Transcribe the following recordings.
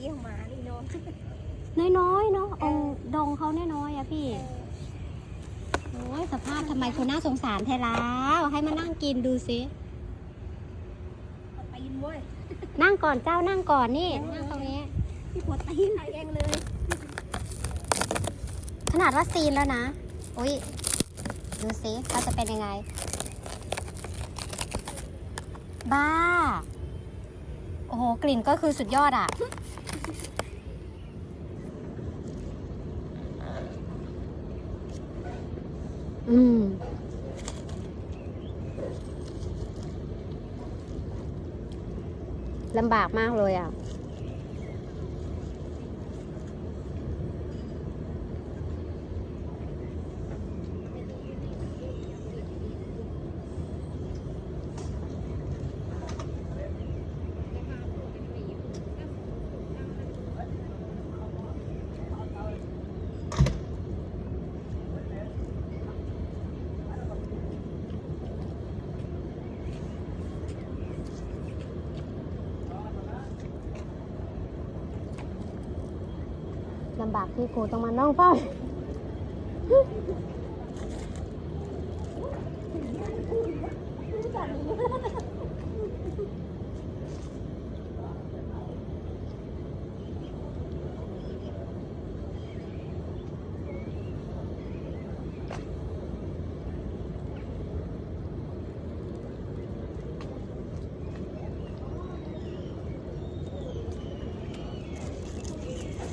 เยี่ยมมานี่เนาะน้อยๆเนาะองค์ดงเขาน้อยๆอะพี่ โอ้ยสภาพทำไมคุณน่าสงสารแท้แล้ว ให้มานั่งกินดูสิเอาตีนเว้ยนั่งก่อนเจ้านั่งก่อนนี่นั่งตรงนี้พี่ปวดตีนเองเลย ขนาดว่าซีนแล้วนะอุ้ยดูสิว่าจะเป็นยังไง บ้า โอ้โห กลิ่นก็คือสุดยอดอะ อืมลำบากมากเลยอะำบากที่ครูต้องมาน้องเฝ้า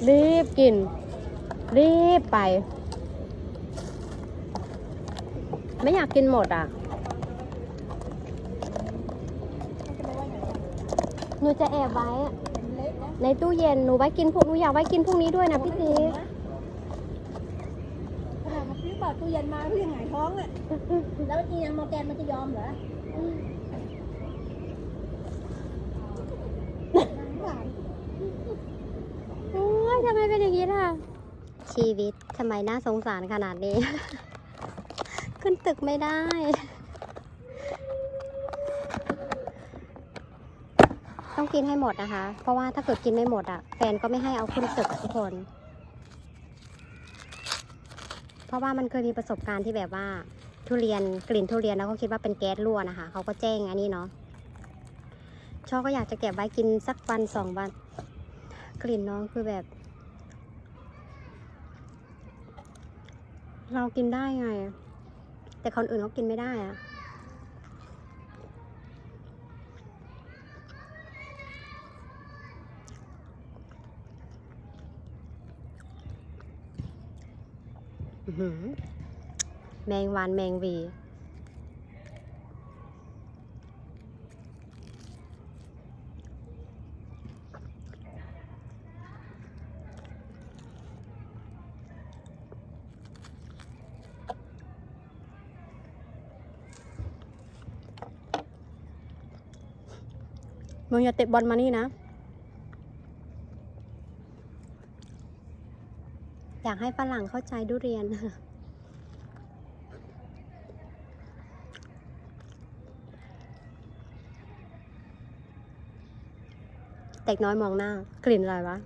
รีบกิน รีบไป ไม่อยากกินหมดอะหนูจะแอบไว้เล็กนะในตู้เย็นหนูไว้กินพวกหนูอยากไว้กินพวกนี้ด้วยนะพี่ทีขนาดมาซื้อเปิดตู้เย็นมาพี่ยังไงท้องอะแล้วจริงยังมอร์แกนมันจะยอมเหรออืมหวาน โอ้ยทำไม เป็นอย่างนี้ล่ะ ชีวิตทำไมน่าสงสารขนาดนี้ ขึ้นตึกไม่ได้ ต้องกินให้หมดนะคะ เพราะว่าถ้าเกิดกินไม่หมดอะ แฟนก็ไม่ให้เอาขึ้นตึกอะทุกคน เพราะว่ามันเคยมีประสบการณ์ที่แบบว่า ทุเรียนกลิ่นทุเรียนแล้วก็คิดว่าเป็นแก๊สรั่วนะคะ เขาก็แจ้งอันนี้เนาะช่อก็อยากจะเก็บไว้กินสักวันสองวัน กลิ่นน้องคือแบบ เรากินได้ไง แต่คนอื่นเขากินไม่ได้อะแมงวันแมงวี มึงอย่าเตะบอลมานี่นะ อยากให้ฝรั่งเข้าใจดุเรียนเด็กน้อยมองหน้า กลิ่นอะไรวะ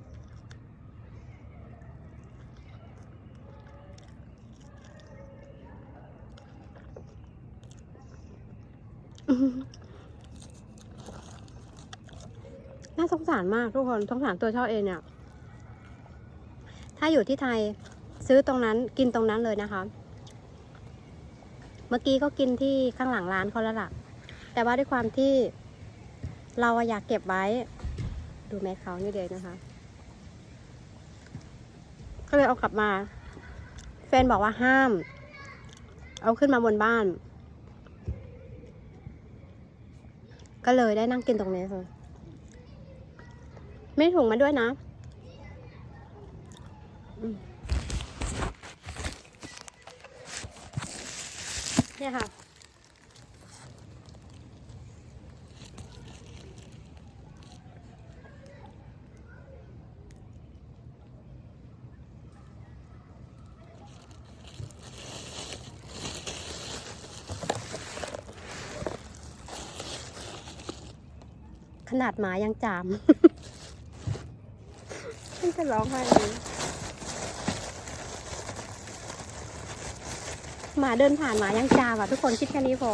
น่าสงสารมากทุกคนสงสารตัวชอบเองเนี่ย ถ้าอยู่ที่ไทยซื้อตรงนั้นกินตรงนั้นเลยนะคะ เมื่อกี้ก็กินที่ข้างหลังร้านเขาแล้วล่ะ แต่ว่าด้วยความที่เราอยากเก็บไว้ ดูแมสเขานี่เลยนะคะ ก็เลยเอากลับมา แฟนบอกว่าห้าม เอาขึ้นมาบนบ้าน ก็เลยได้นั่งกินตรงนี้ค่ะ ไม่ถุงมาด้วยนะเนี่ยค่ะ ขนาดหมายังจาม จะร้องไห้เลยหมาเดินผ่านหมายังจามอะทุกคนคิดแค่นี้พอ